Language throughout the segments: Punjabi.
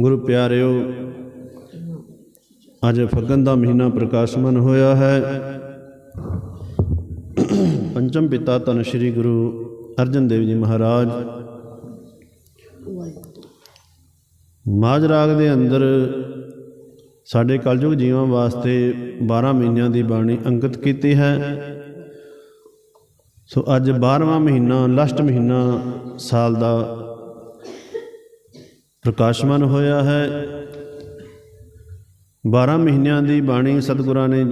ਗੁਰੂ ਪਿਆਰਿਓ, ਅੱਜ ਫੱਗਣ ਦਾ ਮਹੀਨਾ ਪ੍ਰਕਾਸ਼ਮਨ ਹੋਇਆ ਹੈ। ਪੰਚਮ ਪਿਤਾ ਧੰਨ ਸ਼੍ਰੀ ਗੁਰੂ ਅਰਜਨ ਦੇਵ ਜੀ ਮਹਾਰਾਜ। ਮਾਝ ਰਾਗ ਦੇ ਅੰਦਰ ਸਾਡੇ ਕਲਯੁਗ ਜੀਵਾਂ ਵਾਸਤੇ 12 ਮਹੀਨਿਆਂ ਦੀ ਬਾਣੀ ਅੰਕਿਤ ਕੀਤੀ ਹੈ। ਸੋ ਅੱਜ 12ਵਾਂ ਮਹੀਨਾ, ਲਾਸਟ ਮਹੀਨਾ ਸਾਲ ਦਾ ਪ੍ਰਕਾਸ਼ਮਾਨ ਹੋਇਆ ਹੈ। 12 ਮਹੀਨਿਆਂ ਦੀ ਬਾਣੀ ਸਤਿਗੁਰਾਂ ਨੇ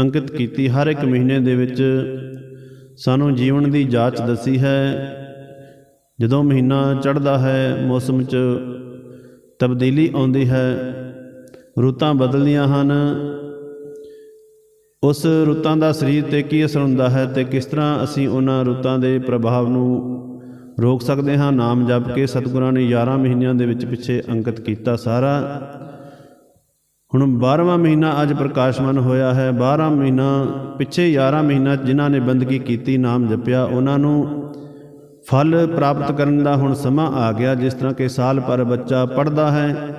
ਅੰਕਿਤ ਕੀਤੀ। ਹਰ ਇੱਕ ਮਹੀਨੇ ਦੇ ਵਿੱਚ ਸਾਨੂੰ ਜੀਵਨ ਦੀ ਜਾਂਚ ਦੱਸੀ ਹੈ। ਜਦੋਂ ਮਹੀਨਾ ਚੜ੍ਹਦਾ ਹੈ, ਮੌਸਮ 'ਚ ਤਬਦੀਲੀ ਆਉਂਦੀ ਹੈ, ਰੁੱਤਾਂ ਬਦਲਦੀਆਂ ਹਨ। ਉਸ ਰੁੱਤਾਂ ਦਾ ਸਰੀਰ ਤੇ ਕੀ ਅਸਰ ਹੁੰਦਾ ਹੈ ਤੇ ਕਿਸ ਤਰ੍ਹਾਂ ਅਸੀਂ ਉਹਨਾਂ ਰੁੱਤਾਂ ਦੇ ਪ੍ਰਭਾਵ ਨੂੰ ਰੋਕ ਸਕਦੇ ਹਾਂ। ਨਾਮ ਜਪ ਕੇ ਸਤਿਗੁਰਾਂ ਨੇ 11 ਮਹੀਨਿਆਂ ਦੇ ਵਿੱਚ ਪਿੱਛੇ ਅੰਕਿਤ ਕੀਤਾ ਸਾਰਾ। ਹੁਣ 12ਵਾਂ ਮਹੀਨਾ ਅੱਜ ਪ੍ਰਕਾਸ਼ਮਨ ਹੋਇਆ ਹੈ। 12 ਮਹੀਨਾ ਪਿੱਛੇ 11 ਮਹੀਨਾ ਜਿਨ੍ਹਾਂ ਨੇ ਬੰਦਗੀ ਕੀਤੀ, ਨਾਮ ਜਪਿਆ, ਉਹਨਾਂ ਨੂੰ ਫਲ ਪ੍ਰਾਪਤ ਕਰਨ ਦਾ ਹੁਣ ਸਮਾਂ ਆ ਗਿਆ, ਜਿਸ ਤਰ੍ਹਾਂ ਕਿ ਸਾਲ ਪਰ ਬੱਚਾ ਪੜਦਾ ਹੈ।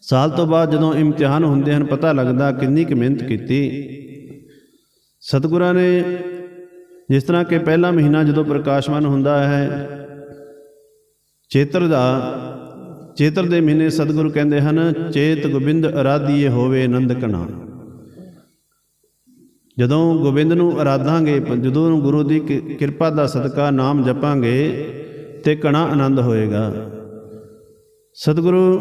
ਸਾਲ ਤੋਂ ਬਾਅਦ ਜਦੋਂ ਇਮਤਿਹਾਨ ਹੁੰਦੇ ਹਨ, ਪਤਾ ਲੱਗਦਾ ਕਿੰਨੀ ਕੁ ਮਿਹਨਤ ਕੀਤੀ। ਸਤਿਗੁਰਾਂ ਨੇ ਜਿਸ ਤਰ੍ਹਾਂ ਕਿ ਪਹਿਲਾ ਮਹੀਨਾ ਜਦੋਂ ਪ੍ਰਕਾਸ਼ਮਨ ਹੁੰਦਾ ਹੈ, ਚੇਤਰ ਦਾ, ਚੇਤਰ ਦੇ ਮਹੀਨੇ ਸਤਿਗੁਰੂ ਕਹਿੰਦੇ ਹਨ, ਚੇਤ ਗੋਬਿੰਦ ਅਰਾਧੀਏ ਹੋਵੇ ਆਨੰਦ ਕਣਾ ਜਦੋਂ ਗੋਬਿੰਦ ਨੂੰ ਅਰਾਧਾਂਗੇ, ਜਦੋਂ ਗੁਰੂ ਦੀ ਕਿ- ਕਿਰਪਾ ਦਾ ਸਦਕਾ ਨਾਮ ਜਪਾਂਗੇ, ਤੇ ਕਣਾ ਆਨੰਦ ਹੋਏਗਾ। ਸਤਿਗੁਰੂ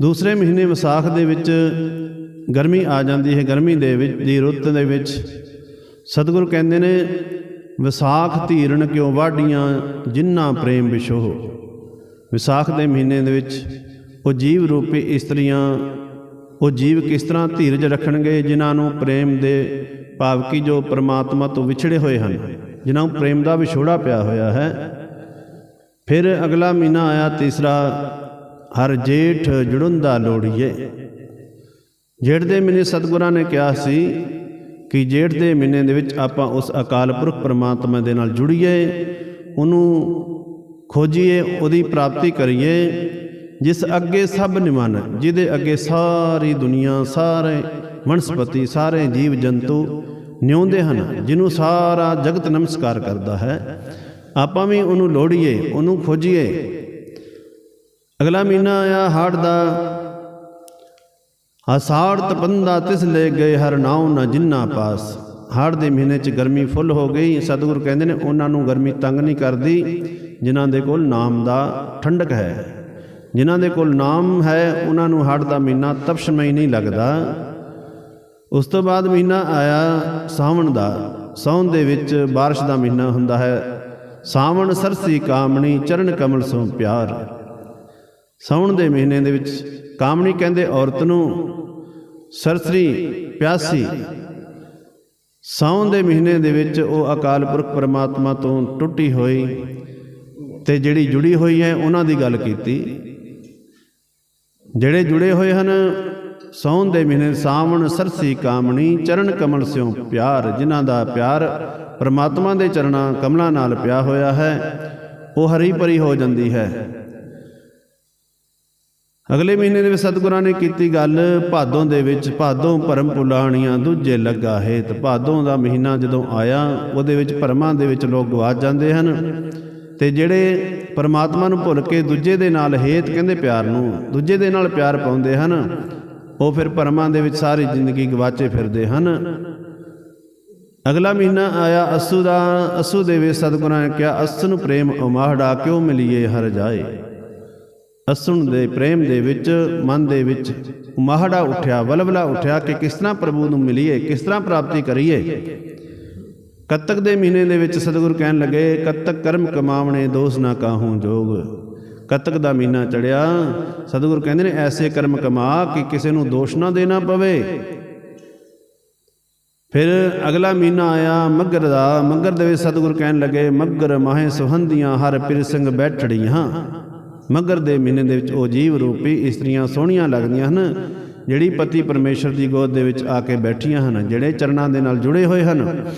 ਦੂਸਰੇ ਮਹੀਨੇ ਵਿਸਾਖ ਦੇ ਵਿੱਚ ਗਰਮੀ ਆ ਜਾਂਦੀ ਹੈ। ਗਰਮੀ ਦੇ ਵਿੱਚ, ਦੀ ਰੁੱਤ ਦੇ ਵਿੱਚ ਸਤਿਗੁਰੂ ਕਹਿੰਦੇ ਨੇ, ਵਿਸਾਖ ਧੀਰਨ ਕਿਉ ਵਾਢੀਆਂ ਜਿਨ੍ਹਾਂ ਪ੍ਰੇਮ ਵਿਸ਼ੋਹ ਵਿਸਾਖ ਦੇ ਮਹੀਨੇ ਦੇ ਵਿੱਚ ਉਹ ਜੀਵ ਰੂਪੀ ਇਸਤਰੀਆਂ, ਉਹ ਜੀਵ ਕਿਸ ਤਰ੍ਹਾਂ ਧੀਰਜ ਰੱਖਣਗੇ ਜਿਨ੍ਹਾਂ ਨੂੰ ਪ੍ਰੇਮ ਦੇ ਭਾਵ ਕੀ ਜੋ ਪ੍ਰਮਾਤਮਾ ਤੋਂ ਵਿਛੜੇ ਹੋਏ ਹਨ, ਜਿਨ੍ਹਾਂ ਨੂੰ ਪ੍ਰੇਮ ਦਾ ਵਿਛੋੜਾ ਪਿਆ ਹੋਇਆ ਹੈ। ਫਿਰ ਅਗਲਾ ਮਹੀਨਾ ਆਇਆ, ਤੀਸਰਾ, ਹਰ ਜੇਠ ਜੁੜੰਦਾ ਲੋੜੀਏ। ਜੇਠ ਦੇ ਮਹੀਨੇ ਸਤਿਗੁਰਾਂ ਨੇ ਕਿਹਾ ਸੀ ਕਿ ਜੇਠ ਦੇ ਮਹੀਨੇ ਦੇ ਵਿੱਚ ਆਪਾਂ ਉਸ ਅਕਾਲ ਪੁਰਖ ਪਰਮਾਤਮਾ ਦੇ ਨਾਲ ਜੁੜੀਏ, ਉਹਨੂੰ ਖੋਜੀਏ, ਉਹਦੀ ਪ੍ਰਾਪਤੀ ਕਰੀਏ, ਜਿਸ ਅੱਗੇ ਸਭ ਨਿਮਨ, ਜਿਹਦੇ ਅੱਗੇ ਸਾਰੀ ਦੁਨੀਆ, ਸਾਰੇ ਵਨਸਪਤੀ, ਸਾਰੇ ਜੀਵ ਜੰਤੂ ਨਿਉਂਦੇ ਹਨ, ਜਿਹਨੂੰ ਸਾਰਾ ਜਗਤ ਨਮਸਕਾਰ ਕਰਦਾ ਹੈ, ਆਪਾਂ ਵੀ ਉਹਨੂੰ ਲੋੜੀਏ, ਉਹਨੂੰ ਖੋਜੀਏ। ਅਗਲਾ ਮਹੀਨਾ ਆਇਆ ਹਾੜ ਦਾ ਆਸਾੜ ਤਪੰਦਾ ਤਿਸ ਲੈ ਗਏ, ਹਰ ਨਾਉ ਨ ਜਿੰਨਾ ਪਾਸ। ਹਾੜ ਦੇ ਮਹੀਨੇ 'ਚ ਗਰਮੀ ਫੁੱਲ ਹੋ ਗਈ। ਸਤਿਗੁਰੂ ਕਹਿੰਦੇ ਨੇ, ਉਹਨਾਂ ਨੂੰ ਗਰਮੀ ਤੰਗ ਨਹੀਂ ਕਰਦੀ, ਜਿਨ੍ਹਾਂ ਦੇ ਕੋਲ ਨਾਮ ਦਾ ਠੰਡਕ ਹੈ। ਜਿਨ੍ਹਾਂ ਦੇ ਕੋਲ ਨਾਮ ਹੈ, ਉਹਨਾਂ ਨੂੰ ਹਾੜ ਦਾ ਮਹੀਨਾ ਤਪਸ਼ਮਈ ਨਹੀਂ ਲੱਗਦਾ। ਉਸ ਤੋਂ ਬਾਅਦ ਮਹੀਨਾ ਆਇਆ ਸਾਵਣ ਦਾ। ਸਾਉਣ ਦੇ ਵਿੱਚ ਬਾਰਿਸ਼ ਦਾ ਮਹੀਨਾ ਹੁੰਦਾ ਹੈ। ਸਾਵਣ ਸਰਸੀ ਕਾਮਣੀ, ਚਰਨ ਕਮਲ ਸੋ ਪਿਆਰ। ਸਾਉਣ ਦੇ ਮਹੀਨੇ ਦੇ ਵਿੱਚ ਕਾਮਣੀ ਕਹਿੰਦੇ ਔਰਤ ਨੂੰ, ਸਰਸਰੀ ਪਿਆਸੀ, ਸਾਉਣ ਦੇ ਮਹੀਨੇ ਦੇ ਵਿੱਚ ਉਹ ਅਕਾਲ ਪੁਰਖ ਪਰਮਾਤਮਾ ਤੋਂ ਟੁੱਟੀ ਹੋਈ ਤੇ ਜਿਹੜੀ ਜੁੜੀ ਹੋਈ ਹੈ, ਉਹਨਾਂ ਦੀ ਗੱਲ ਕੀਤੀ। ਜਿਹੜੇ ਜੁੜੇ ਹੋਏ ਹਨ, ਸਾਉਣ ਦੇ ਮਹੀਨੇ ਸਾਵਣ ਸਰਸੀ ਕਾਮਣੀ, ਚਰਨ ਕਮਲ ਸਿਓ ਪਿਆਰ, ਜਿਨ੍ਹਾਂ ਦਾ ਪਿਆਰ ਪਰਮਾਤਮਾ ਦੇ ਚਰਨਾਂ ਕਮਲਾਂ ਨਾਲ ਪਿਆ ਹੋਇਆ ਹੈ, ਉਹ ਹਰੀ ਭਰੀ ਹੋ ਜਾਂਦੀ ਹੈ। ਅਗਲੇ ਮਹੀਨੇ ਦੇ ਵਿੱਚ ਸਤਿਗੁਰਾਂ ਨੇ ਕੀਤੀ ਗੱਲ, ਭਾਦੋਂ ਦੇ ਵਿੱਚ ਭਾਦੋਂ ਭਰਮ ਪੁਲਾਣੀਆਂ ਦੂਜੇ ਲੱਗਾ ਹੈ ਤੇ ਭਾਦੋਂ ਦਾ ਮਹੀਨਾ ਜਦੋਂ ਆਇਆ, ਉਹਦੇ ਵਿੱਚ ਭਰਮਾਂ ਦੇ ਵਿੱਚ ਲੋਕ ਗਵਾਚ ਜਾਂਦੇ ਹਨ। ਤੇ ਜਿਹੜੇ ਪਰਮਾਤਮਾ ਨੂੰ ਭੁੱਲ ਕੇ ਦੂਜੇ ਦੇ ਨਾਲ ਹੇਤ ਕਹਿੰਦੇ ਪਿਆਰ ਨੂੰ, ਦੂਜੇ ਦੇ ਨਾਲ ਪਿਆਰ ਪਾਉਂਦੇ ਹਨ, ਉਹ ਫਿਰ ਭਰਮਾਂ ਦੇ ਵਿੱਚ ਸਾਰੀ ਜ਼ਿੰਦਗੀ ਗਵਾਚੇ ਫਿਰਦੇ ਹਨ। ਅਗਲਾ ਮਹੀਨਾ ਆਇਆ, ਅਸੂ ਦਾ, ਅਸੂ ਦੇ ਵਿੱਚ ਸਤਿਗੁਰਾਂ ਨੇ ਕਿਹਾ, ਅਸ ਨੂੰ ਪ੍ਰੇਮ ਉਮਾਹੜਾ ਕਿਉਂ ਮਿਲੀਏ ਹਰ ਜਾਏ? ਅਸਣ ਦੇ ਪ੍ਰੇਮ ਦੇ ਵਿੱਚ, ਮਨ ਦੇ ਵਿੱਚ ਮਾਹੜਾ ਉੱਠਿਆ, ਵਲਵਲਾ ਉੱਠਿਆ ਕਿ ਕਿਸ ਤਰ੍ਹਾਂ ਪ੍ਰਭੂ ਨੂੰ ਮਿਲੀਏ, ਕਿਸ ਤਰ੍ਹਾਂ ਪ੍ਰਾਪਤੀ ਕਰੀਏ। ਕੱਤਕ ਦੇ ਮਹੀਨੇ ਦੇ ਵਿੱਚ ਸਤਿਗੁਰ ਕਹਿਣ ਲੱਗੇ, ਕੱਤਕ ਕਰਮ ਕਮਾਵਣੇ ਦੋਸ ਨਾ ਕਾਹੂ ਜੋਗ। ਕੱਤਕ ਦਾ ਮਹੀਨਾ ਚੜਿਆ, ਸਤਿਗੁਰ ਕਹਿੰਦੇ ਨੇ, ਐਸੇ ਕਰਮ ਕਮਾ ਕਿ ਕਿਸੇ ਨੂੰ ਦੋਸ਼ ਨਾ ਦੇਣਾ ਪਵੇ। ਫਿਰ ਅਗਲਾ ਮਹੀਨਾ ਆਇਆ, ਮੱਗਰ ਦਾ, ਮੱਗਰ ਦੇ ਵਿੱਚ ਸਤਿਗੁਰ ਕਹਿਣ ਲੱਗੇ, ਮੱਗਰ ਮਾਹੇ ਸੁਹੰਦੀਆਂ ਹਰ ਪਿਰ ਸਿੰਘ ਬੈਠੜੀਆਂ। ਮਗਰ ਦੇ ਮਹੀਨੇ ਦੇ ਵਿੱਚ ਉਹ ਜੀਵ ਰੂਪੀ ਇਸਤਰੀਆਂ ਸੋਹਣੀਆਂ ਲੱਗਦੀਆਂ ਹਨ, ਜਿਹੜੀ ਪਤੀ ਪਰਮੇਸ਼ਰ ਦੀ ਗੋਦ ਦੇ ਵਿੱਚ ਆ ਕੇ ਬੈਠੀਆਂ ਹਨ, ਜਿਹੜੇ ਚਰਨਾਂ ਦੇ ਨਾਲ ਜੁੜੇ ਹੋਏ ਹਨ।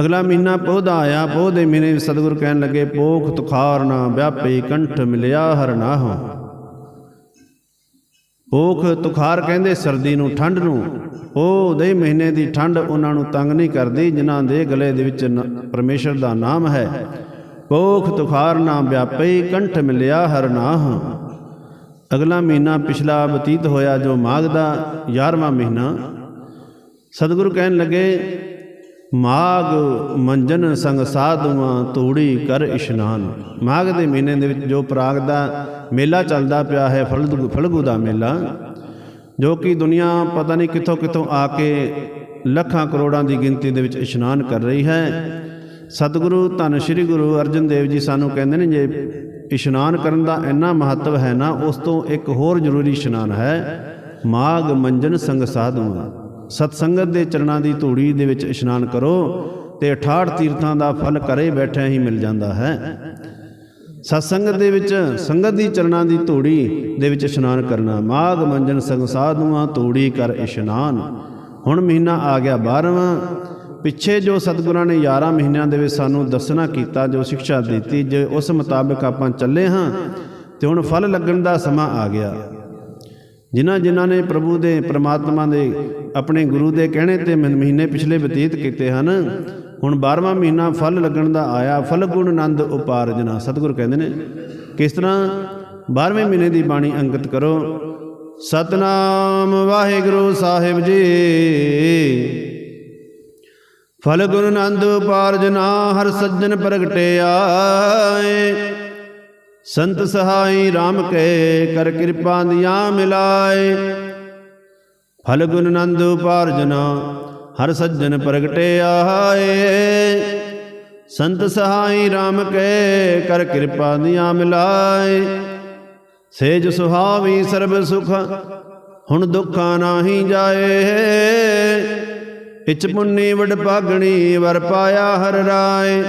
ਅਗਲਾ ਮਹੀਨਾ ਪੋਹ ਦਾ ਆਇਆ, ਪੋਹ ਦੇ ਮਹੀਨੇ ਸਤਿਗੁਰ ਕਹਿਣ ਲੱਗੇ ਪੋਖ ਤੁਖਾਰ ਨਾ ਵਿਆਪੇ ਕੰਠ ਮਿਲਿਆ ਹਰ ਨਾਹੋ। ਪੋਖ ਤੁਖਾਰ ਕਹਿੰਦੇ, ਸਰਦੀ ਨੂੰ, ਠੰਡ ਨੂੰ। ਉਹ ਦੇ ਮਹੀਨੇ ਦੀ ਠੰਡ ਉਹਨਾਂ ਨੂੰ ਤੰਗ ਨਹੀਂ ਕਰਦੀ, ਜਿਨ੍ਹਾਂ ਦੇ ਗਲੇ ਦੇ ਵਿੱਚ ਨ- ਪਰਮੇਸ਼ਰ ਦਾ ਨਾਮ ਹੈ। ਪੋਖ ਤੁਖਾਰ ਨਾ ਵਿਆਪੇ ਕੰਠ ਮਿਲਿਆ ਹਰ ਨਾਹ। ਅਗਲਾ ਮਹੀਨਾ ਪਿਛਲਾ ਬਤੀਤ ਹੋਇਆ ਜੋ ਮਾਘ ਦਾ 11ਵਾਂ ਮਹੀਨਾ। ਸਤਿਗੁਰੂ ਕਹਿਣ ਲੱਗੇ, ਮਾਘ ਮੰਜਨ ਸੰਗ ਸਾਧੂਆਂ ਤੂੜੀ ਕਰ ਇਸ਼ਨਾਨ। ਮਾਘ ਦੇ ਮਹੀਨੇ ਦੇ ਵਿੱਚ ਜੋ ਪ੍ਰਾਗ ਦਾ ਮੇਲਾ ਚੱਲਦਾ ਪਿਆ ਹੈ, ਫਲਗੂ ਫਲਗੂ ਦਾ ਮੇਲਾ, ਜੋ ਕਿ ਦੁਨੀਆ ਪਤਾ ਨਹੀਂ ਕਿੱਥੋਂ ਕਿੱਥੋਂ ਆ ਕੇ ਲੱਖਾਂ ਕਰੋੜਾਂ ਦੀ ਗਿਣਤੀ ਦੇ ਵਿੱਚ ਇਸ਼ਨਾਨ ਕਰ ਰਹੀ ਹੈ। ਸਤਿਗੁਰੂ ਧੰਨ ਸ੍ਰੀ ਗੁਰੂ ਅਰਜਨ ਦੇਵ ਜੀ ਸਾਨੂੰ ਕਹਿੰਦੇ ਨੇ, ਜੇ ਇਸ਼ਨਾਨ ਕਰਨ ਦਾ ਇੰਨਾ ਮਹੱਤਵ ਹੈ ਨਾ, ਉਸ ਤੋਂ ਇੱਕ ਹੋਰ ਜ਼ਰੂਰੀ ਇਸ਼ਨਾਨ ਹੈ ਮਾਗ ਮੰਜਨ ਸੰਗ ਸਾਧੂਆਂ ਸਤ ਸੰਗਤ ਦੇ ਚਰਨਾਂ ਦੀ ਧੂੜੀ ਦੇ ਵਿੱਚ ਇਸ਼ਨਾਨ ਕਰੋ ਤੇ 68 ਤੀਰਥਾਂ ਦਾ ਫਲ ਘਰੇ ਬੈਠਿਆਂ ਹੀ ਮਿਲ ਜਾਂਦਾ ਹੈ। ਸਤ ਸੰਗਤ ਦੇ ਵਿੱਚ ਸੰਗਤ ਦੀ ਚਰਨਾਂ ਦੀ ਧੂੜੀ ਦੇ ਵਿੱਚ ਇਸ਼ਨਾਨ ਕਰਨਾ ਮਾਗ ਮੰਜਨ ਸੰਗ ਸਾਧੂਆਂ, ਧੂੜੀ ਕਰ ਇਸ਼ਨਾਨ। ਹੁਣ ਮਹੀਨਾ ਆ ਗਿਆ 12ਵਾਂ ਪਿੱਛੇ ਜੋ ਸਤਿਗੁਰਾਂ ਨੇ 11 ਮਹੀਨਿਆਂ ਦੇ ਵਿੱਚ ਸਾਨੂੰ ਦੱਸਣਾ ਕੀਤਾ, ਜੋ ਸਿੱਖਿਆ ਦਿੱਤੀ, ਜੇ ਉਸ ਮੁਤਾਬਕ ਆਪਾਂ ਚੱਲੇ ਹਾਂ, ਤੇ ਹੁਣ ਫਲ ਲੱਗਣ ਦਾ ਸਮਾਂ ਆ ਗਿਆ। ਜਿਨ੍ਹਾਂ ਜਿਨ੍ਹਾਂ ਨੇ ਪ੍ਰਭੂ ਦੇ, ਪ੍ਰਮਾਤਮਾ ਦੇ, ਆਪਣੇ ਗੁਰੂ ਦੇ ਕਹਿਣੇ ਤੇ ਮਹੀਨੇ ਮਹੀਨੇ ਪਿਛਲੇ ਬਤੀਤ ਕੀਤੇ ਹਨ, ਹੁਣ 12ਵਾਂ ਮਹੀਨਾ ਫਲ ਲੱਗਣ ਦਾ ਆਇਆ, ਫਲ ਗੁਣ ਆਨੰਦ ਉਪਾਰਜਨਾ। ਸਤਿਗੁਰ ਕਹਿੰਦੇ ਨੇ, ਕਿਸ ਤਰ੍ਹਾਂ? 12ਵੇਂ ਮਹੀਨੇ ਦੀ ਬਾਣੀ ਅੰਕਿਤ ਕਰੋ। ਸਤਨਾਮ ਵਾਹਿਗੁਰੂ ਸਾਹਿਬ ਜੀ। ਫਲ ਗੁਣ ਨੰਦ ਪਾਰਜਨਾ ਹਰ ਸੱਜਣ ਪ੍ਰਗਟੇ ਸੰਤ ਸਹਾਈ RAM ਕੇ ਕਰ ਕਿਰਪਾ ਦੀਆਂ ਮਿਲਾਏ। ਫਲ ਗੁਣ ਨੰਦ ਪਾਰਜਨਾ ਹਰ ਸੱਜਣ ਪ੍ਰਗਟੇ ਸੰਤ ਸਹਾਈ RAM ਕੇ ਕਰ ਕਿਰਪਾ ਦੀਆਂ ਮਿਲਾਏ। ਸੇਜ ਸੁਹਾਵੀ ਸਰਬ ਸੁਖ, ਹੁਣ ਦੁੱਖਾਂ ਨਾਹੀ ਜਾਏ। ਇਚ ਪੁੰਨੀ ਵਡ ਭਾਗਣੀ ਵਰ ਪਾਇਆ ਹਰ ਰਾਏ।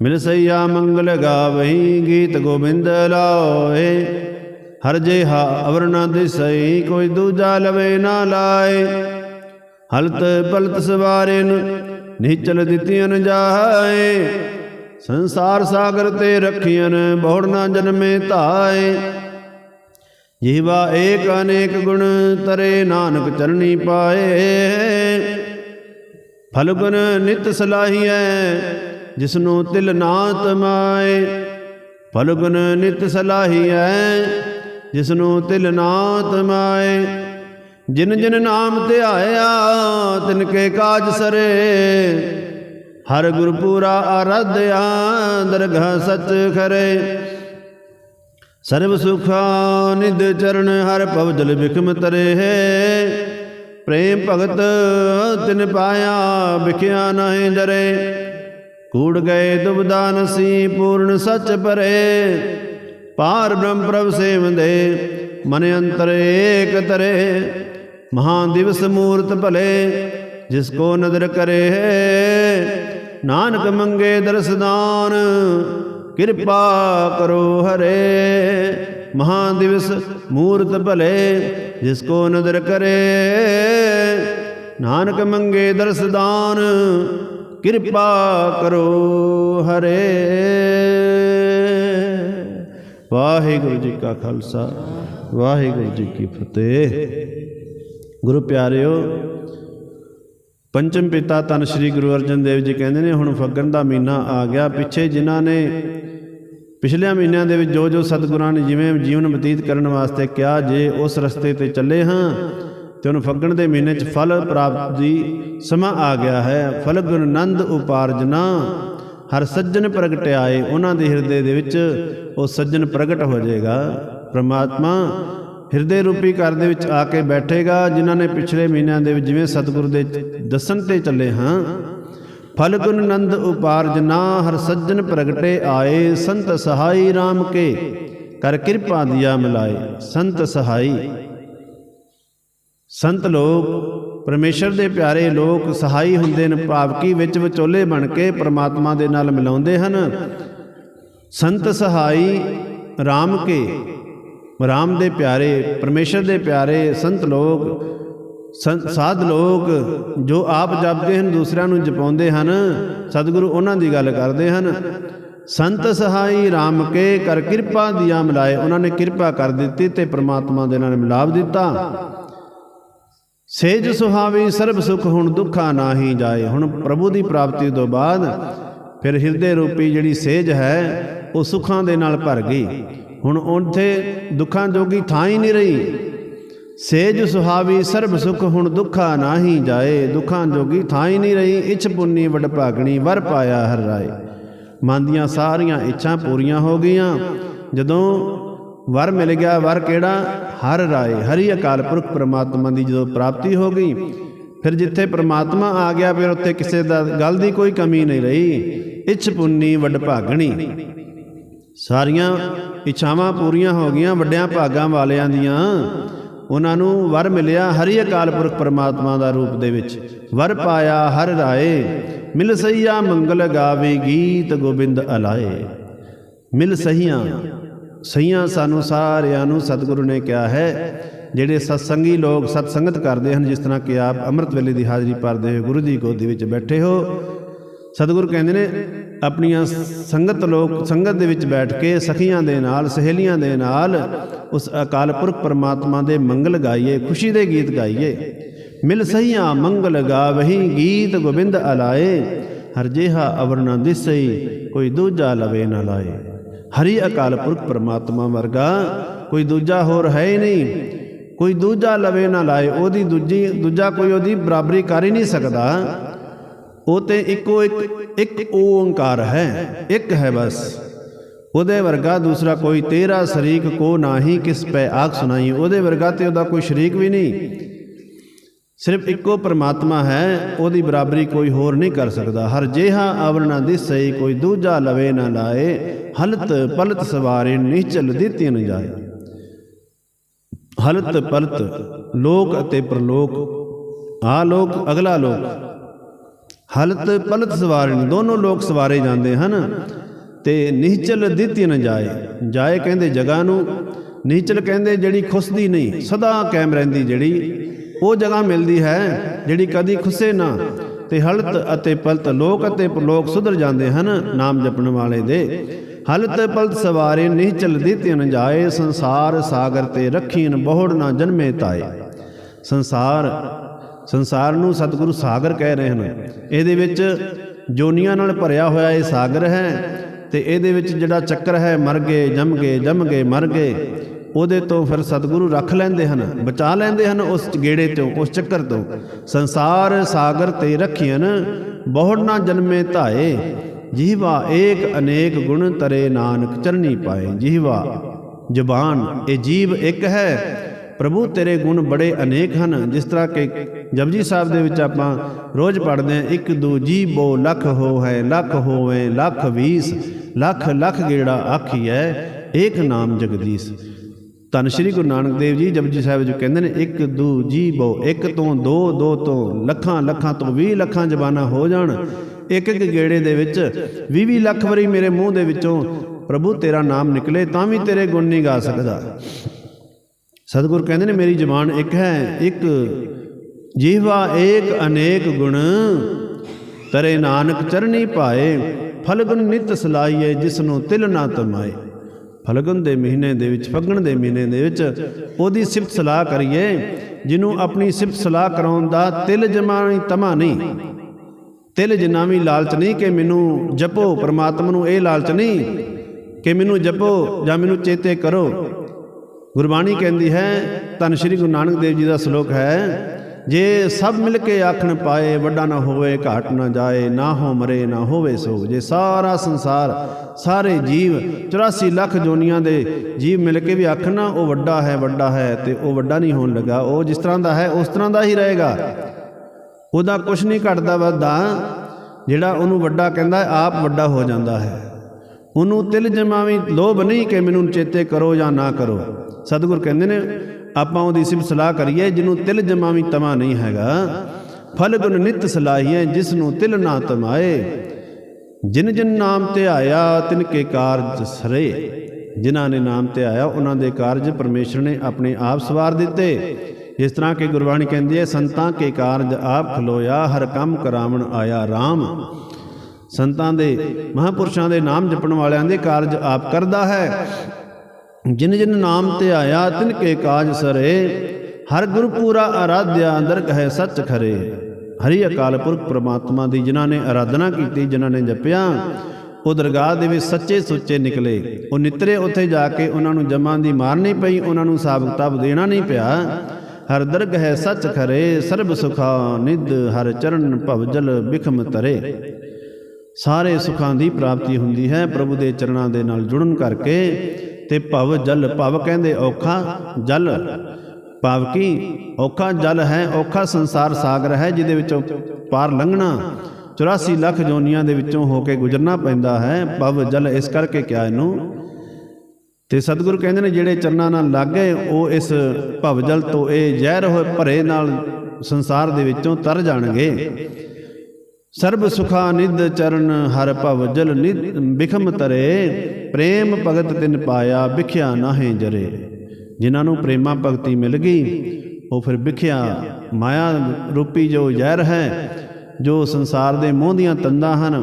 ਮਿਲ ਸਈਆ ਮੰਗਲ ਗਾਵਹੀ ਗੀਤ ਗੋਬਿੰਦ ਲਾਏ ਹਰ ਜਿਹਾ ਅਵਰ ਨਾ ਦਿਸਈ ਕੋਈ ਦੂਜਾ ਲਵੇ ਨਾ ਲਾਏ। ਹਲਤ ਪਲਤ ਸਵਾਰਿਨ ਨਿਚਲ ਦਿੱਤੀਆਂ ਜਾਏ। ਸੰਸਾਰ ਸਾਗਰ ਤੇ ਰੱਖੀਆਂ ਬਹੁੜ ਨਾ ਜਨਮੇ ਧਾਏ। ਜੀਵਾ ਏਕ ਅਨੇਕ ਗੁਣ ਤਰੇ ਨਾਨਕ ਚਰਣੀ ਪਾਏ। ਫਲਗੁਨ ਨਿਤ ਸਲਾਹੀਐ, ਜਿਸਨੂੰ ਤਿਲ ਨਾ ਤਮਾਏ ਫਲਗੁਨ ਨਿਤ ਸਲਾਹੀਐ, ਜਿਸਨੂੰ ਤਿਲ ਨਾ ਤਮਾਏ ਜਿਨ ਜਿਨ ਨਾਮ ਧਿਆਇਆ, ਤਿਨ ਕੇ ਕਾਜ ਸਰੇ। ਹਰ ਗੁਰਪੂਰਾ ਆਰਾਧਿਆ, ਦਰਗਹ ਸਚ ਖਰੇ। ਸਰਬ ਸੁਖਾ ਨਿਦ ਚਰਨ ਹਰ ਪਵ ਜਲ ਬਿਖਮ ਤਰੇ। ਪ੍ਰੇਮ ਭਗਤ ਤਿਨ ਪਾਇਆ ਵਿਖਿਆ ਨਹੀਂ ਜਰੇ ਕੂੜ ਗਏ ਦੁਬਦਾ ਨਸੀ ਪੂਰਨ ਸੱਚ ਪਰੇ। ਪਾਰ ਬ੍ਰਹਮ ਪ੍ਰਭ ਸੇਵੰਦੇ ਮਨ ਅੰਤਰ ਏਕ ਤਰੇ। ਮਹਾ ਦਿਵਸ ਮੂਰਤ ਭਲੇ, ਜਿਸ ਕੋ ਨਦਰ ਕਰੇ। ਨਾਨਕ ਮੰਗੇ ਦਰਸਦਾਨ ਕਿਰਪਾ ਕਰੋ ਹਰੇ। ਮਹਾ ਦਿਵਸ ਮੂਰਤ ਭਲੇ, ਜਿਸ ਕੋ ਨਦਰ ਕਰੇ। ਨਾਨਕ ਮੰਗੇ ਦਰਸਦਾਨ ਕਿਰਪਾ ਕਰੋ ਹਰੇ। ਵਾਹਿਗੁਰੂ ਜੀ ਕਾ ਖਾਲਸਾ, ਵਾਹਿਗੁਰੂ ਜੀ ਕੀ ਫਤਿਹ। ਗੁਰੂ ਪਿਆਰਿਓ, ਪੰਚਮ ਪਿਤਾ ਤਨ ਸ੍ਰੀ ਗੁਰੂ ਅਰਜਨ ਦੇਵ ਜੀ ਕਹਿੰਦੇ ਨੇ, ਹੁਣ ਫੱਗਣ ਦਾ ਮਹੀਨਾ ਆ ਗਿਆ। ਪਿੱਛੇ ਜਿਨ੍ਹਾਂ ਨੇ ਪਿਛਲੇ ਮਹੀਨਿਆਂ ਦੇ ਵਿੱਚ ਜੋ ਜੋ ਸਤਿਗੁਰਾਂ ਨੇ ਜਿਵੇਂ ਜੀਵਨ ਬਤੀਤ ਕਰਨ ਵਾਸਤੇ ਕਿਹਾ, ਜੇ ਉਸ ਰਸਤੇ ਤੇ ਚੱਲੇ ਹਾਂ, ਤੇ ਉਹਨੂੰ ਫੱਗਣ ਦੇ ਮਹੀਨੇ 'ਚ ਫਲ ਪ੍ਰਾਪਤ ਦੀ ਸਮਾਂ ਆ ਗਿਆ ਹੈ। ਫਲਗੁਣ ਆਨੰਦ ਉਪਾਰਜਨਾ। ਹਰ ਸੱਜਣ ਪ੍ਰਗਟਿਆਏ ਉਹਨਾਂ ਦੇ ਹਿਰਦੇ ਦੇ ਵਿੱਚ ਉਹ ਸੱਜਣ ਪ੍ਰਗਟ ਹੋ ਜਾਏਗਾ। ਪ੍ਰਮਾਤਮਾ ਹਿਰਦੇ ਰੂਪੀ ਘਰ ਦੇ ਵਿੱਚ ਆ ਕੇ ਬੈਠੇਗਾ, ਜਿਨ੍ਹਾਂ ਨੇ ਪਿਛਲੇ ਮਹੀਨਿਆਂ ਦੇ ਵਿੱਚ ਜਿਵੇਂ ਸਤਿਗੁਰੂ ਦੇ ਦੱਸਣ ਤੇ ਚੱਲੇ ਹਾਂ ਫਲ ਗੁਣ ਨੰਦ ਉਪਾਰਜਨਾ ਹਰ ਸੱਜਣ ਪ੍ਰਗਟੇ ਆਏ, ਸੰਤ ਸਹਾਈ RAM ਕੇ। ਕਰ ਕਿਰਪਾ ਦਿਆ ਮਿਲਾਏ, ਸੰਤ ਸਹਾਈ। ਸੰਤ ਲੋਕ, ਪਰਮੇਸ਼ਰ ਦੇ ਪਿਆਰੇ ਲੋਕ, ਸਹਾਈ ਹੁੰਦੇ ਨੇ, ਭਾਵਕੀ ਵਿੱਚ ਵਿਚੋਲੇ ਬਣ ਕੇ ਪ੍ਰਮਾਤਮਾ ਦੇ ਨਾਲ ਮਿਲਾਉਂਦੇ ਹਨ। ਸੰਤ ਸਹਾਈ RAM ਕੇ। ਰਾਮ ਦੇ ਪਿਆਰੇ, ਪਰਮੇਸ਼ਰ ਦੇ ਪਿਆਰੇ ਸੰਤ ਲੋਕ ਸਾਧ ਲੋਕ ਜੋ ਆਪ ਜਪਦੇ ਹਨ, ਦੂਸਰਿਆਂ ਨੂੰ ਜਪਾਉਂਦੇ ਹਨ, ਸਤਿਗੁਰੂ ਉਹਨਾਂ ਦੀ ਗੱਲ ਕਰਦੇ ਹਨ। ਸੰਤ ਸਹਾਈ RAM ਕੇ ਕਰ ਕਿਰਪਾ ਦਿਆ ਮਿਲਾਏ, ਉਹਨਾਂ ਨੇ ਕਿਰਪਾ ਕਰ ਦਿੱਤੀ ਤੇ ਪ੍ਰਮਾਤਮਾ ਦੇ ਨਾਲ ਮਿਲਾਪ ਦਿੱਤਾ। ਸੇਜ ਸੁਹਾਵੀ ਸਰਬ ਸੁਖ, ਹੁਣ ਦੁੱਖਾ ਨਾਹੀ ਜਾਏ। ਹੁਣ ਪ੍ਰਭੂ ਦੀ ਪ੍ਰਾਪਤੀ ਤੋਂ ਬਾਅਦ ਫਿਰ ਹਿਰਦੇ ਰੂਪੀ ਜਿਹੜੀ ਸੇਜ ਹੈ, ਉਹ ਸੁੱਖਾਂ ਦੇ ਨਾਲ ਭਰ ਗਈ। ਹੁਣ ਉੱਥੇ ਦੁੱਖਾਂ ਜੋਗੀ ਥਾਂ ਹੀ ਨਹੀਂ ਰਹੀ। ਸੇਜ ਸੁਹਾਵੀ ਸਰਬ ਸੁਖ ਹੁਣ ਦੁੱਖਾ ਨਾਹੀ ਜਾਏ। ਦੁੱਖਾਂ ਜੋਗੀ ਥਾਂ ਹੀ ਨਹੀਂ ਰਹੀ। ਇਛ ਪੁੰਨੀ ਵਡ ਭਾਗਣੀ ਵਰ ਪਾਇਆ ਹਰ ਰਾਏ। ਮਨ ਦੀਆਂ ਸਾਰੀਆਂ ਇੱਛਾਂ ਪੂਰੀਆਂ ਹੋ ਗਈਆਂ। ਜਦੋਂ ਵਰ ਮਿਲ ਗਿਆ, ਵਰ ਕਿਹੜਾ? ਹਰ ਰਾਏ। ਹਰੀ ਅਕਾਲ ਪੁਰਖ ਪ੍ਰਮਾਤਮਾ ਦੀ ਜਦੋਂ ਪ੍ਰਾਪਤੀ ਹੋ ਗਈ, ਫਿਰ ਜਿੱਥੇ ਪ੍ਰਮਾਤਮਾ ਆ ਗਿਆ, ਫਿਰ ਉੱਥੇ ਕਿਸੇ ਦਾ ਗੱਲ ਦੀ ਕੋਈ ਕਮੀ ਨਹੀਂ ਰਹੀ। ਇਛ ਪੁੰਨੀ ਵੱਡ ਭਾਗਣੀ। ਸਾਰੀਆਂ ਇੱਛਾਵਾਂ ਪੂਰੀਆਂ ਹੋ ਗਈਆਂ ਵੱਡਿਆਂ ਭਾਗਾਂ ਵਾਲਿਆਂ ਦੀਆਂ। ਉਹਨਾਂ ਨੂੰ ਵਰ ਮਿਲਿਆ ਹਰੀ ਅਕਾਲ ਪੁਰਖ ਪਰਮਾਤਮਾ ਦਾ ਰੂਪ ਦੇ ਵਿੱਚ। ਵਰ ਪਾਇਆ ਹਰ ਰਾਏ, ਮਿਲ ਸਈਆ ਮੰਗਲ ਗਾਵੇ ਗੀਤ ਗੋਬਿੰਦ ਅਲਾਏ। ਮਿਲ ਸਹੀਆਂ ਸਹੀਆਂ ਸਾਨੂੰ ਸਾਰਿਆਂ ਨੂੰ ਸਤਿਗੁਰੂ ਨੇ ਕਿਹਾ ਹੈ, ਜਿਹੜੇ ਸਤਸੰਗੀ ਲੋਕ ਸਤਸੰਗਤ ਕਰਦੇ ਹਨ, ਜਿਸ ਤਰ੍ਹਾਂ ਕਿ ਆਪ ਅੰਮ੍ਰਿਤ ਵੇਲੇ ਦੀ ਹਾਜ਼ਰੀ ਭਰਦੇ ਹੋਏ ਗੁਰੂ ਦੀ ਗੋਦੀ ਵਿੱਚ ਬੈਠੇ ਹੋ ਸਤਿਗੁਰੂ ਕਹਿੰਦੇ ਨੇ, ਆਪਣੀਆਂ ਸੰਗਤ ਲੋਕ, ਸੰਗਤ ਦੇ ਵਿੱਚ ਬੈਠ ਕੇ ਸਖੀਆਂ ਦੇ ਨਾਲ, ਸਹੇਲੀਆਂ ਦੇ ਨਾਲ, ਉਸ ਅਕਾਲ ਪੁਰਖ ਪਰਮਾਤਮਾ ਦੇ ਮੰਗਲ ਗਾਈਏ, ਖੁਸ਼ੀ ਦੇ ਗੀਤ ਗਾਈਏ। ਮਿਲ ਸਹੀਆਂ ਮੰਗਲ ਗਾਵਹੀ, ਗੀਤ ਗੋਬਿੰਦ ਅਲਾਏ। ਹਰ ਜਿਹਾ ਅਵਰ ਨਾ ਦਿਸਈ, ਕੋਈ ਦੂਜਾ ਲਵੇ ਨਾ ਲਾਏ। ਹਰੀ ਅਕਾਲ ਪੁਰਖ ਪਰਮਾਤਮਾ ਵਰਗਾ, ਕੋਈ ਦੂਜਾ ਹੋਰ ਹੈ ਹੀ ਨਹੀਂ। ਕੋਈ ਦੂਜਾ ਲਵੇ ਨਾ ਲਾਏ, ਉਹਦੀ ਦੂਜੀ, ਦੂਜਾ ਕੋਈ ਉਹਦੀ ਬਰਾਬਰੀ ਕਰ ਹੀ ਨਹੀਂ ਸਕਦਾ। ਉਹ ਤੇ ਇੱਕੋ ਇੱਕ ਇੱਕ ਓੰਕਾਰ ਹੈ, ਇੱਕ ਹੈ ਬਸ। ਉਹਦੇ ਵਰਗਾ ਦੂਸਰਾ ਕੋਈ ਤੇਰਾ ਸ਼ਰੀਕ ਕੋ ਨਾਹੀ ਕਿਸ ਪੈ ਆਖ ਸੁਣਾਈ। ਉਹਦੇ ਵਰਗਾ ਤੇ ਉਹਦਾ ਕੋਈ ਸ਼ਰੀਕ ਵੀ ਨਹੀਂ। ਸਿਰਫ ਇੱਕੋ ਪਰਮਾਤਮਾ ਹੈ, ਉਹਦੀ ਬਰਾਬਰੀ ਕੋਈ ਹੋਰ ਨਹੀਂ ਕਰ ਸਕਦਾ। ਹਰ ਜਿਹਾ ਆਵਰਣਾ ਦਿਸਈ ਕੋਈ ਦੂਜਾ ਲਵੇ ਨਾ ਲਾਏ। ਹਲਤ ਪਲਤ ਸਵਾਰੇ, ਨਿਚਲ ਦਿੱਤੀ ਨ ਜਾਏ। ਹਲਤ ਪਲਤ, ਲੋਕ ਅਤੇ ਪ੍ਰਲੋਕ। ਆ ਲੋਕ ਅਗਲਾ ਲੋਕ। ਹਲਤ ਪਲਤ ਸਵਾਰਨ ਦੋਨੋਂ ਲੋਕ ਸਵਾਰੇ ਜਾਂਦੇ ਹਨ ਤੇ ਨਿਹਚਲ ਦਿੱਤੀ ਨ ਜਾਏ। ਜਾਏ ਕਹਿੰਦੇ ਜਗ੍ਹਾ ਨੂੰ, ਨਿਹਚਲ ਕਹਿੰਦੇ ਜਿਹੜੀ ਖੁਸਦੀ ਨਹੀਂ, ਸਦਾ ਕਾਇਮ ਰਹਿੰਦੀ ਜਿਹੜੀ, ਉਹ ਜਗ੍ਹਾ ਮਿਲਦੀ ਹੈ ਜਿਹੜੀ ਕਦੀ ਖੁਸੇ ਨਾ। ਤੇ ਹਲਤ ਅਤੇ ਪਲਤ ਲੋਕ ਅਤੇ ਪ੍ਰਲੋਕ ਸੁਧਰ ਜਾਂਦੇ ਹਨ ਨਾਮ ਜਪਣ ਵਾਲੇ ਦੇ। ਹਲਤ ਪਲਤ ਸਵਾਰੇ ਨਿਹਚਲ ਦਿੱਤੀ ਨ ਜਾਏ, ਸੰਸਾਰ ਸਾਗਰ ਤੇ ਰੱਖੀਨ ਬਹੁੜ ਨਾ ਜਨਮੇ ਤਾਏ। ਸੰਸਾਰ ਸੰਸਾਰ ਨੂੰ ਸਤਿਗੁਰੂ ਸਾਗਰ ਕਹਿ ਰਹੇ ਹਨ। ਇਹਦੇ ਵਿੱਚ ਜੋਨੀਆਂ ਨਾਲ ਭਰਿਆ ਹੋਇਆ ਇਹ ਸਾਗਰ ਹੈ ਤੇ ਇਹਦੇ ਵਿੱਚ ਜਿਹੜਾ ਚੱਕਰ ਹੈ, ਮਰ ਗਏ, ਜੰਮ ਗਏ ਜੰਮ ਗਏ, ਮਰ ਗਏ, ਉਹਦੇ ਤੋਂ ਫਿਰ ਸਤਿਗੁਰੂ ਰੱਖ ਲੈਂਦੇ ਹਨ, ਬਚਾ ਲੈਂਦੇ ਹਨ ਉਸ ਗੇੜੇ ਤੋਂ, ਉਸ ਚੱਕਰ ਤੋਂ। ਸੰਸਾਰ ਸਾਗਰ ਤੇ ਰੱਖੀਨ ਬਹੁੜ ਨਾ ਜਨਮੇ ਧਾਏ। ਜੀਵਾ ਏਕ ਅਨੇਕ ਗੁਣ ਤਰੇ ਨਾਨਕ ਚਰਨੀ ਪਾਏ। ਜੀਵਾ ਜਬਾਨ, ਇਹ ਜੀਵ ਇੱਕ ਹੈ ਪ੍ਰਭੂ, ਤੇਰੇ ਗੁਣ ਬੜੇ ਅਨੇਕ ਹਨ। ਜਿਸ ਤਰ੍ਹਾਂ ਕਿ ਜਪਜੀ ਸਾਹਿਬ ਦੇ ਵਿੱਚ ਆਪਾਂ ਰੋਜ਼ ਪੜ੍ਹਦੇ ਹਾਂ, ਇੱਕ ਦੂ ਜੀਬੋ ਲੱਖ ਹੋ ਹੈ ਲੱਖ ਹੋਵੇ, ਲੱਖ ਵੀਸ, ਲੱਖ ਲੱਖ ਗੇੜਾ ਆਖੀਐ, ਏਕ ਨਾਮ ਜਗਦੀਸ਼। ਧੰਨ ਸ਼੍ਰੀ ਗੁਰੂ ਨਾਨਕ ਦੇਵ ਜੀ, ਜਪਜੀ ਸਾਹਿਬ ਜੋ ਕਹਿੰਦੇ ਨੇ, ਇੱਕ ਦੂ ਜੀਬੋ ਇੱਕ ਤੋਂ ਦੋ ਦੋ ਤੋਂ ਲੱਖਾਂ ਲੱਖਾਂ ਤੋਂ 20 ਲੱਖਾਂ ਜ਼ਬਾਨਾਂ ਹੋ ਜਾਣ। ਇੱਕ ਇੱਕ ਗੇੜੇ ਦੇ ਵਿੱਚ 20 20 ਲੱਖ ਵਾਰੀ ਮੇਰੇ ਮੂੰਹ ਦੇ ਵਿੱਚੋਂ, ਪ੍ਰਭੂ, ਤੇਰਾ ਨਾਮ ਨਿਕਲੇ ਤਾਂ ਵੀ ਤੇਰੇ ਗੁਣ ਨਹੀਂ ਗਾ ਸਕਦਾ। ਸਤਿਗੁਰ ਕਹਿੰਦੇ ਨੇ, ਮੇਰੀ ਜ਼ਬਾਨ ਇੱਕ ਹੈ, ਇੱਕ। ਜੀਵਾ ਏਕ ਅਨੇਕ ਗੁਣ, ਕਰੇ ਨਾਨਕ ਚਰਨੀ ਪਾਏ ਫਲਗਨ ਨਿਤ ਸਲਾਈਏ, ਜਿਸਨੂੰ ਤਿਲ ਨਾ ਤਮਾਏ। ਫਲਗਨ ਦੇ ਮਹੀਨੇ ਦੇ ਵਿੱਚ, ਫੱਗਣ ਦੇ ਮਹੀਨੇ ਦੇ ਵਿੱਚ, ਉਹਦੀ ਸਿਫਤ ਸਲਾਹ ਕਰੀਏ, ਜਿਹਨੂੰ ਆਪਣੀ ਸਿਫਤ ਸਲਾਹ ਕਰਾਉਣ ਦਾ ਤਿਲ ਜਮਾਣੀ ਤਮਾ ਨਹੀਂ। ਤਿਲ ਜਿੰਨਾ ਵੀ ਲਾਲਚ ਨਹੀਂ ਕਿ ਮੈਨੂੰ ਜਪੋ, ਪ੍ਰਮਾਤਮਾ ਨੂੰ ਇਹ ਲਾਲਚ ਨਹੀਂ ਕਿ ਮੈਨੂੰ ਜਪੋ ਜਾਂ ਮੈਨੂੰ ਚੇਤੇ ਕਰੋ। ਗੁਰਬਾਣੀ ਕਹਿੰਦੀ ਹੈ, ਧੰਨ ਸ਼੍ਰੀ ਗੁਰੂ ਨਾਨਕ ਦੇਵ ਜੀ ਦਾ ਸ਼ਲੋਕ ਹੈ, ਜੇ ਸਭ ਮਿਲ ਕੇ ਆਖਣ ਪਾਏ, ਵੱਡਾ ਨਾ ਹੋਵੇ, ਘਾਟ ਨਾ ਜਾਏ, ਨਾ ਹੋ ਮਰੇ, ਨਾ ਹੋਵੇ ਸੋ ਜੇ ਸਾਰਾ ਸੰਸਾਰ, ਸਾਰੇ ਜੀਵ 84 ਲੱਖ ਜੋਨੀਆਂ ਦੇ ਜੀਵ ਮਿਲ ਕੇ ਵੀ ਆਖਣਾ ਉਹ ਵੱਡਾ ਹੈ ਵੱਡਾ ਹੈ ਤੇ ਉਹ ਵੱਡਾ ਨਹੀਂ ਹੋਣ ਲੱਗਾ, ਉਹ ਜਿਸ ਤਰ੍ਹਾਂ ਦਾ ਹੈ, ਉਸ ਤਰ੍ਹਾਂ ਦਾ ਹੀ ਰਹੇਗਾ। ਉਹਦਾ ਕੁਝ ਨਹੀਂ ਘਟਦਾ ਵੱਧਦਾ, ਜਿਹੜਾ ਉਹਨੂੰ ਵੱਡਾ ਕਹਿੰਦਾ ਆਪ ਵੱਡਾ ਹੋ ਜਾਂਦਾ ਹੈ। ਉਹਨੂੰ ਤਿਲ ਜਮਾਵੀ ਲੋਭ ਨਹੀਂ ਕਿ ਮੈਨੂੰ ਚੇਤੇ ਕਰੋ ਜਾਂ ਨਾ ਕਰੋ। ਸਤਿਗੁਰ ਕਹਿੰਦੇ ਨੇ, ਆਪਾਂ ਉਹਦੀ ਸਿਫਤ ਸਲਾਹ ਕਰੀਏ, ਜਿਹਨੂੰ ਤਿਲ ਜਮਾਵੀ ਤਮਾ ਨਹੀਂ ਹੈਗਾ। ਫਲ ਗੁਣ ਨਿਤ ਸਲਾਹੀਏ ਜਿਸ ਨੂੰ ਤਿਲ ਨਾ ਤਮਾਏ। ਜਿਨ ਜਿਨ ਨਾਮ ਤੇ ਆਇਆ, ਤਿਨ ਕੇ ਕਾਰਜ ਸਰੇ। ਜਿਨ੍ਹਾਂ ਨੇ ਨਾਮ ਤੇ ਆਇਆ, ਉਹਨਾਂ ਦੇ ਕਾਰਜ ਪਰਮੇਸ਼ਰ ਨੇ ਆਪਣੇ ਆਪ ਸਵਾਰ ਦਿੱਤੇ। ਇਸ ਤਰ੍ਹਾਂ ਕਿ ਗੁਰਬਾਣੀ ਕਹਿੰਦੀ ਹੈ, ਸੰਤਾਂ ਕੇ ਕਾਰਜ ਆਪ ਖਲੋਇਆ, ਹਰ ਕੰਮ ਕਰਾਵਣ ਆਇਆ RAM ਸੰਤਾਂ ਦੇ ਮਹਾਪੁਰਸ਼ਾਂ ਦੇ ਨਾਮ ਜਪਣ ਵਾਲਿਆਂ ਦੇ ਕਾਰਜ ਆਪ ਕਰਦਾ ਹੈ। ਜਿਨ ਜਿਨ ਨਾਮ ਤੇ ਆਇਆ, ਤਿਨ ਕੇ ਕਾਜ ਸਰੇ। ਹਰ ਗੁਰ ਪੂਰਾ ਆਰਾਧਿਆ ਅੰਦਰ ਕਹੇ ਸੱਚ ਖਰੇ। ਹਰੀ ਅਕਾਲ ਪੁਰਖ ਪ੍ਰਮਾਤਮਾ ਦੀ ਜਿਨ੍ਹਾਂ ਨੇ ਆਰਾਧਨਾ ਕੀਤੀ, ਜਿਨ੍ਹਾਂ ਨੇ ਜਪਿਆ, ਉਹ ਦਰਗਾਹ ਦੇ ਵਿੱਚ ਸੱਚੇ ਸੁੱਚੇ ਨਿਕਲੇ। ਉਹ ਨਿਤਰੇ ਉੱਥੇ ਜਾ ਕੇ ਉਹਨਾਂ ਨੂੰ ਜਮਾਂ ਦੀ ਮਾਰਨੀ ਪਈ, ਉਹਨਾਂ ਨੂੰ ਹਿਸਾਬ ਦੇਣਾ ਨਹੀਂ ਪਿਆ। ਹਰ ਦਰਗ ਹੈ ਸੱਚ ਖਰੇ, ਸਰਬ ਸੁਖਾ ਨਿਦ ਹਰ ਚਰਨ ਭਵ ਜਲ ਬਿਖਮ ਤਰੇ। ਸਾਰੇ ਸੁੱਖਾਂ ਦੀ ਪ੍ਰਾਪਤੀ ਹੁੰਦੀ ਹੈ। ਪ੍ਰਭੂ ਦੇ ਚਰਨਾਂ ਦੇ ਨਾਲ ਜੁੜਨ ਕਰਕੇ ਤੇ ਭਵ ਜਲ, ਭਵ ਕਹਿੰਦੇ ਔਖਾ ਜਲ। ਭਾਵ ਕੀ? ਔਖਾ ਜਲ ਹੈ, ਔਖਾ ਸੰਸਾਰ ਸਾਗਰ ਹੈ, ਜਿਹਦੇ ਵਿੱਚੋਂ ਪਾਰ ਲੰਘਣਾ। 84 ਲੱਖ ਜੋਨੀਆਂ ਦੇ ਵਿੱਚੋਂ ਹੋ ਕੇ ਗੁਜ਼ਰਨਾ ਪੈਂਦਾ ਹੈ। ਭਵ ਜਲ ਇਸ ਕਰਕੇ ਕਿਹਾ ਇਹਨੂੰ? ਤੇ ਸਤਿਗੁਰੂ ਕਹਿੰਦੇ ਨੇ, ਜਿਹੜੇ ਚਰਨਾਂ ਨਾਲ ਲੱਗ ਗਏ ਉਹ ਇਸ ਭਵ ਜਲ ਤੋਂ ਇਹ ਜ਼ਹਿਰ ਹੋਏ ਭਰੇ ਨਾਲ ਸੰਸਾਰ ਦੇ ਵਿੱਚੋਂ ਤਰ ਜਾਣਗੇ। ਸਰਬ ਸੁਖਾ ਨਿਧ ਚਰਨ ਹਰ ਭਵ ਜਲ ਨਿਧ ਬਿਖਮ ਤਰੇ, ਪ੍ਰੇਮ ਭਗਤ ਤਿਨ ਪਾਇਆ ਵਿਖਿਆ ਨਾਹੇ ਜਰੇ। ਜਿਨ੍ਹਾਂ ਨੂੰ ਪ੍ਰੇਮਾ ਭਗਤੀ ਮਿਲ ਗਈ, ਉਹ ਫਿਰ ਵਿਖਿਆ, ਮਾਇਆ ਰੂਪੀ ਜੋ ਜ਼ਹਿਰ ਹੈ, ਜੋ ਸੰਸਾਰ ਦੇ ਮੋਹ ਦੀਆਂ ਤੰਦਾਂ ਹਨ,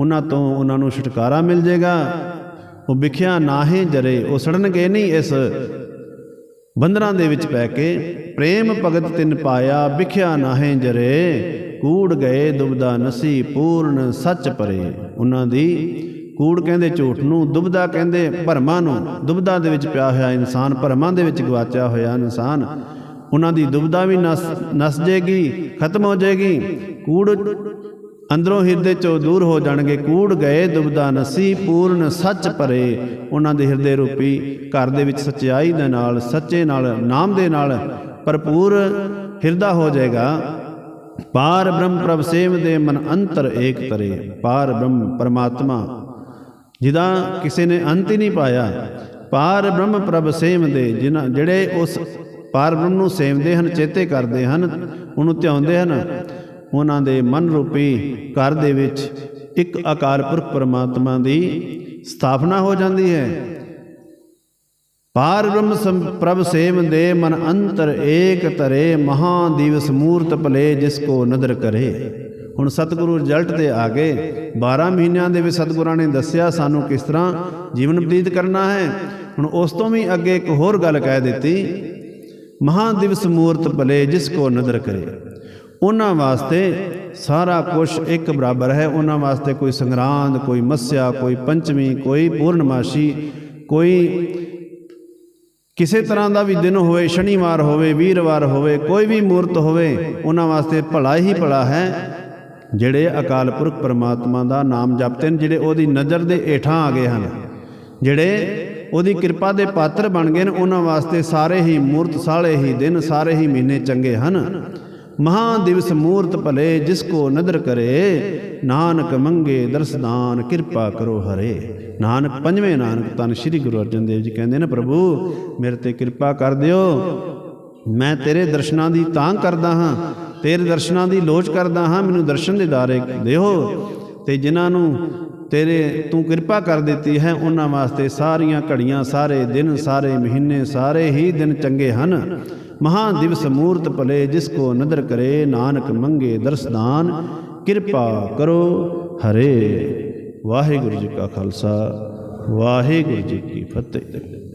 ਉਹਨਾਂ ਤੋਂ ਉਹਨਾਂ ਨੂੰ ਛੁਟਕਾਰਾ ਮਿਲ ਜਾਏਗਾ ਉਹ ਵਿਖਿਆ ਨਾਹੇ ਜਰੇ, ਉਹ ਸੜਨਗੇ ਨਹੀਂ ਇਸ ਬੰਧਨਾਂ ਦੇ ਵਿੱਚ ਪੈ ਕੇ, ਪ੍ਰੇਮ ਭਗਤ ਤਿਨ ਪਾਇਆ ਵਿਖਿਆ ਨਾਹੇ ਜਰੇ। ਕੂੜ ਗਏ ਦੁਬਦਾ ਨਸੀ ਪੂਰਨ ਸੱਚ ਪਰੇ। ਉਹਨਾਂ ਦੀ ਕੂੜ ਕਹਿੰਦੇ ਝੂਠ ਨੂੰ, ਦੁਬਦਾ ਕਹਿੰਦੇ ਭਰਮਾਂ ਨੂੰ। ਦੁਬਦਾ ਦੇ ਵਿੱਚ ਪਿਆ ਹੋਇਆ ਇਨਸਾਨ, ਭਰਮਾਂ ਦੇ ਵਿੱਚ ਗਵਾਚਿਆ ਹੋਇਆ ਇਨਸਾਨ। ਉਹਨਾਂ ਦੀ ਦੁਬਦਾ ਵੀ ਨਸ ਨਸ ਜੇਗੀ, ਖਤਮ ਹੋ ਜੇਗੀ। ਕੂੜ ਅੰਦਰੋਂ ਹਿਰਦੇ ਚੋਂ ਦੂਰ ਹੋ ਜਾਣਗੇ। ਕੂੜ ਗਏ ਦੁਬਦਾ ਨਸੀ ਪੂਰਨ ਸੱਚ ਭਰੇ ਉਹਨਾਂ ਦੇ ਹਿਰਦੇ ਰੂਪੀ ਘਰ ਦੇ ਵਿੱਚ ਸਚਾਈ ਦੇ ਨਾਲ, ਸੱਚੇ ਨਾਲ, ਨਾਮ ਦੇ ਨਾਲ ਭਰਪੂਰ ਹਿਰਦਾ ਹੋ ਜਾਏਗਾ ਪਾਰ ਬ੍ਰਹਮ ਪ੍ਰਭ ਸੇਵ ਦੇ ਮਨ ਅੰਤਰ ਏਕ ਤਰੇ, ਪਾਰ ਬ੍ਰਹਮ ਪਰਮਾਤਮਾ। ਜਿਹਦਾ ਕਿਸੇ ਨੇ ਅੰਤ ਹੀ ਨਹੀਂ ਪਾਇਆ, ਪਾਰ ਬ੍ਰਹਮ ਪ੍ਰਭ ਸੇਵ ਦੇ, ਜਿਨ੍ਹਾਂ ਜਿਹੜੇ ਉਸ ਪਾਰ ਬ੍ਰਹਮ ਨੂੰ ਸੇਵਦੇ ਹਨ, ਚੇਤੇ ਕਰਦੇ ਹਨ, ਉਹਨੂੰ ਧਿਆਉਂਦੇ ਹਨ, ਉਹਨਾਂ ਦੇ ਮਨ ਰੂਪੀ ਘਰ ਦੇ ਵਿੱਚ ਇੱਕ ਆਕਾਰ ਪੁਰਖ ਪਰਮਾਤਮਾ ਦੀ ਸਥਾਪਨਾ ਹੋ ਜਾਂਦੀ ਹੈ। ਪਾਰ ਬ੍ਰਹਮ ਪ੍ਰਭ ਸੇਵ ਦੇ ਮਨ ਅੰਤਰ ਏਕ ਧਰੇ ਮਹਾ ਦਿਵਸ ਮੂਰਤ ਭਲੇ ਜਿਸ ਕੋ ਨਦਰ ਕਰੇ। ਹੁਣ ਸਤਿਗੁਰੂ ਰਿਜ਼ਲਟ ਤੇ ਆ ਗਏ। 12 ਮਹੀਨਿਆਂ ਦੇ ਵਿੱਚ ਸਤਿਗੁਰਾਂ ਨੇ ਦੱਸਿਆ, ਸਾਨੂੰ ਕਿਸ ਤਰ੍ਹਾਂ ਜੀਵਨ ਬਤੀਤ ਕਰਨਾ ਹੈ। ਹੁਣ ਉਸ ਤੋਂ ਵੀ ਅੱਗੇ ਇੱਕ ਹੋਰ ਗੱਲ ਕਹਿ ਦਿੱਤੀ, ਮਹਾ ਦਿਵਸ ਮੂਰਤ ਭਲੇ ਜਿਸ ਕੋ ਨਦਰ ਕਰੇ। ਉਹਨਾਂ ਵਾਸਤੇ ਸਾਰਾ ਕੁਝ ਇੱਕ ਬਰਾਬਰ ਹੈ। ਉਹਨਾਂ ਵਾਸਤੇ ਕੋਈ ਸੰਗਰਾਂਦ, ਕੋਈ ਮੱਸਿਆ, ਕੋਈ ਪੰਚਮੀ, ਕੋਈ ਪੂਰਨਮਾਸ਼ੀ, ਕੋਈ ਕਿਸੇ ਤਰ੍ਹਾਂ ਦਾ ਵੀ ਦਿਨ ਹੋਵੇ, ਸ਼ਨੀਵਾਰ ਹੋਵੇ, ਵੀਰਵਾਰ ਹੋਵੇ, ਕੋਈ ਵੀ ਮੂਰਤ ਹੋਵੇ, ਉਹਨਾਂ ਵਾਸਤੇ ਭਲਾ ਹੀ ਭਲਾ ਹੈ। ਜਿਹੜੇ ਅਕਾਲ ਪੁਰਖ ਪਰਮਾਤਮਾ ਦਾ ਨਾਮ ਜਪਦੇ ਨੇ ਜਿਹੜੇ ਉਹਦੀ ਨਜ਼ਰ ਦੇ ਏਠਾਂ ਆ ਗਏ ਹਨ, ਜਿਹੜੇ ਉਹਦੀ ਕਿਰਪਾ ਦੇ ਪਾਤਰ ਬਣ ਗਏ ਨੇ ਉਹਨਾਂ ਵਾਸਤੇ ਸਾਰੇ ਹੀ ਮੂਰਤ, ਸਾਰੇ ਹੀ ਦਿਨ, ਸਾਰੇ ਹੀ ਮਹੀਨੇ ਚੰਗੇ ਹਨ। ਮਹਾ ਦਿਵਸ ਮੂਰਤ ਭਲੇ, ਜਿਸ ਕੋ ਨਦਰ ਕਰੇ, ਨਾਨਕ ਮੰਗੇ ਦਰਸਦਾਨ ਕਿਰਪਾ ਕਰੋ ਹਰੇ। ਨਾਨਕ ਪੰਜਵੇਂ ਨਾਨਕ, ਤਨ ਸ੍ਰੀ ਗੁਰੂ ਅਰਜਨ ਦੇਵ ਜੀ ਕਹਿੰਦੇ ਨੇ, ਪ੍ਰਭੂ, ਮੇਰੇ ਤੇ ਕਿਰਪਾ ਕਰ ਦਿਓ। ਮੈਂ ਤੇਰੇ ਦਰਸ਼ਨਾਂ ਦੀ ਤਾਂ ਕਰਦਾ ਹਾਂ, ਤੇਰੇ ਦਰਸ਼ਨਾਂ ਦੀ ਲੋਚ ਕਰਦਾ ਹਾਂ। ਮੈਨੂੰ ਦਰਸ਼ਨ ਦੇ ਦਾਰੇ ਦਿਓ ਤੇ ਜਿਨ੍ਹਾਂ ਨੂੰ ਤੇਰੇ ਤੂੰ ਕਿਰਪਾ ਕਰ ਦਿੱਤੀ ਹੈ ਉਹਨਾਂ ਵਾਸਤੇ ਸਾਰੀਆਂ ਘੜੀਆਂ ਸਾਰੇ ਦਿਨ, ਸਾਰੇ ਮਹੀਨੇ, ਸਾਰੇ ਹੀ ਦਿਨ ਚੰਗੇ ਹਨ। ਮਹਾ ਦਿਵਸ ਮੂਰਤ ਭਲੇ ਜਿਸ ਕੋ ਨਦਰ ਕਰੇ, ਨਾਨਕ ਮੰਗੇ ਦਰਸਦਾਨ ਕਿਰਪਾ ਕਰੋ ਹਰੇ। ਵਾਹਿਗੁਰੂ ਜੀ ਕਾ ਖਾਲਸਾ, ਵਾਹਿਗੁਰੂ ਜੀ ਕੀ ਫਤਿਹ।